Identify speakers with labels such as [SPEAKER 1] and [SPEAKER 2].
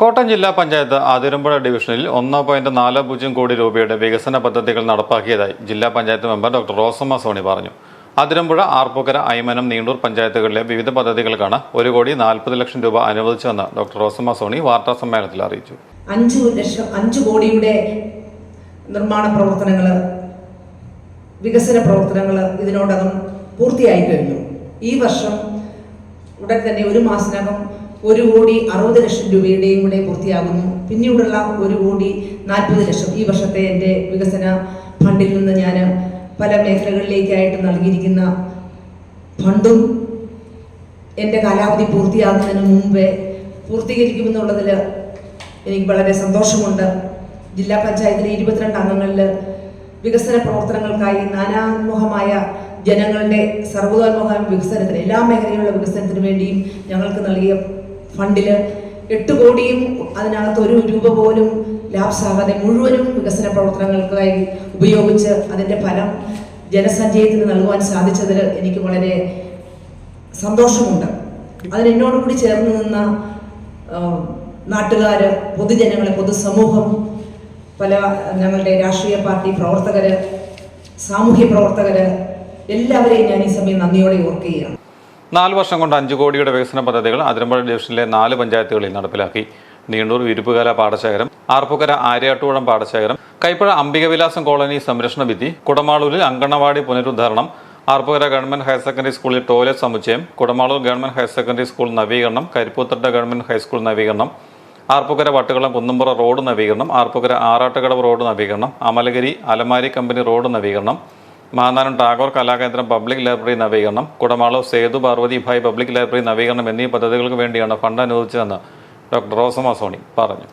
[SPEAKER 1] കോട്ടയം ജില്ലാ പഞ്ചായത്ത് ആതിരമ്പുഴ ഡിവിഷനിൽ ഒന്ന് പോയിന്റ് നാല് പൂജ്യം കോടി രൂപയുടെ വികസന പദ്ധതികൾ നടപ്പാക്കിയതായി ജില്ലാ പഞ്ചായത്ത് മെമ്പർ ഡോക്ടർ റോസമ്മ സോണി പറഞ്ഞു. അതിരമ്പുഴ ആർപ്പുക്കര അയ്മനം നീണ്ടൂർ പഞ്ചായത്തുകളിലെ വിവിധ പദ്ധതികൾക്കാണ് ഒരു കോടി നാൽപ്പത് ലക്ഷം രൂപ അനുവദിച്ചതെന്ന് ഡോക്ടർ റോസമ്മ സോണി വാർത്താ സമ്മേളനത്തിൽ അറിയിച്ചു.
[SPEAKER 2] അഞ്ച് ലക്ഷം അഞ്ച് കോടിയുടെ നിർമ്മാണ പ്രവർത്തനങ്ങൾ വികസന പ്രവർത്തനങ്ങൾ ഇതിനോടകം പൂർത്തിയായി കഴിഞ്ഞു. ഈ വർഷം ഉടൻ തന്നെ ഒരു മാസത്തിനകം ഒരു കോടി അറുപത് ലക്ഷം രൂപയുടെയും കൂടെ പൂർത്തിയാകുന്നു. പിന്നീടുള്ള ഒരു കോടി നാൽപ്പത് ലക്ഷം ഈ വർഷത്തെ എന്റെ വികസന ഫണ്ടിൽ നിന്ന് ഞാൻ പല മേഖലകളിലേക്കായിട്ട് നൽകിയിരിക്കുന്ന ഫണ്ടും എന്റെ കാലാവധി പൂർത്തിയാകുന്നതിന് മുമ്പേ പൂർത്തീകരിക്കുമെന്നുള്ളതിൽ എനിക്ക് വളരെ സന്തോഷമുണ്ട്. ജില്ലാ പഞ്ചായത്തിലെ ഇരുപത്തിരണ്ട് അംഗങ്ങളിൽ വികസന പ്രവർത്തനങ്ങൾക്കായി നാനാമുഖമായ ജനങ്ങളുടെ സർവതോന്മുഖ വികസനത്തിന് എല്ലാ മേഖലയിലുള്ള വികസനത്തിനു വേണ്ടിയും ഞങ്ങൾക്ക് നൽകിയ ഫണ്ടിൽ എട്ട് കോടിയും അതിനകത്ത് ഒരു രൂപ പോലും ലാപ്സാകാതെ മുഴുവനും വികസന പ്രവർത്തനങ്ങൾക്കായി ഉപയോഗിച്ച് അതിന്റെ ഫലം ജനസഞ്ചയത്തിന് നൽകുവാൻ സാധിച്ചതിൽ എനിക്ക് വളരെ സന്തോഷമുണ്ട്. അതിന് എന്നോട് കൂടി ചേർന്ന് നിന്ന നാട്ടുകാർ പൊതുജനങ്ങളെ പൊതുസമൂഹം പല ഞങ്ങളുടെ രാഷ്ട്രീയ പാർട്ടി പ്രവർത്തകർ സാമൂഹ്യ പ്രവർത്തകർ എല്ലാവരെയും ഞാൻ ഈ സമയം നന്ദിയോടെ ഓർക്കുകയാണ്.
[SPEAKER 1] നാല് വർഷം കൊണ്ട് അഞ്ച് കോടിയുടെ വികസന പദ്ധതികൾ അതിരമ്പുഴ ഡിവിഷനിലെ നാല് പഞ്ചായത്തുകളിൽ നടപ്പിലാക്കി. നീണ്ടൂർ വിരുപ്പുകല പാടശേഖരം ആർപ്പുകര ആര്യാട്ടുകുളം പാടശേഖരം കൈപ്പുഴ അംബികവിലാസം കോളനി സംരക്ഷണ ഭിത്തി കുടമാളൂരിൽ അങ്കണവാടി പുനരുദ്ധാരണം ആർപ്പുകര ഗവൺമെന്റ് ഹയർ സെക്കൻഡറി സ്കൂളിൽ ടോയ്ലറ്റ് സമുച്ചയം Kudamaloor government higher secondary school നവീകരണം കരിപ്പൂത്തട്ട ഗവൺമെന്റ് ഹൈസ്കൂൾ നവീകരണം ആർപ്പുകര വട്ടുകളം കുന്നമ്പുറ റോഡ് നവീകരണം ആർപ്പുകര ആറാട്ടുകടവ് റോഡ് നവീകരണം അമലഗിരി അലമാരി കമ്പനി റോഡ് നവീകരണം മാന്നാനം ടാഗോർ കലാകേന്ദ്രം പബ്ലിക് ലൈബ്രറി നവീകരണം കുടമാളൂർ സേതു പാർവതി ഭായ് പബ്ലിക് ലൈബ്രറി നവീകരണം എന്നീ പദ്ധതികൾക്ക് വേണ്ടിയാണ് ഫണ്ട് അനുവദിച്ചതെന്ന് ഡോക്ടർ റോസമ സോണി പറഞ്ഞു.